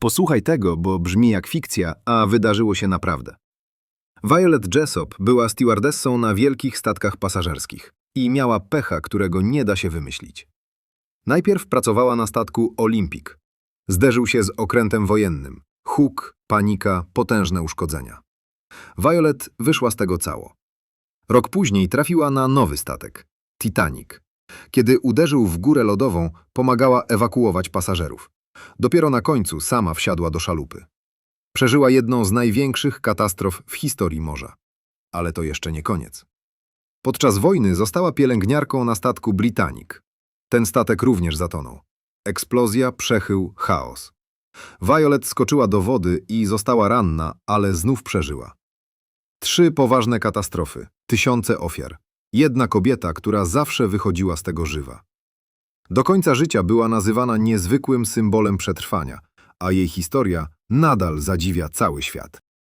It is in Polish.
Posłuchaj tego, bo brzmi jak fikcja, a wydarzyło się naprawdę. Violet Jessop była stewardessą na wielkich statkach pasażerskich i miała pecha, którego nie da się wymyślić. Najpierw pracowała na statku Olympic. Zderzył się z okrętem wojennym. Huk, panika, potężne uszkodzenia. Violet wyszła z tego cało. Rok później trafiła na nowy statek Titanic. Kiedy uderzył w górę lodową, pomagała ewakuować pasażerów. Dopiero na końcu sama wsiadła do szalupy. Przeżyła jedną z największych katastrof w historii morza. Ale to jeszcze nie koniec. Podczas wojny została pielęgniarką na statku Britannic. Ten statek również zatonął. Eksplozja, przechył, chaos. Violet skoczyła do wody i została ranna, ale znów przeżyła. Trzy poważne katastrofy, tysiące ofiar. Jedna kobieta, która zawsze wychodziła z tego żywa. Do końca życia była nazywana niezwykłym symbolem przetrwania, a jej historia nadal zadziwia cały świat.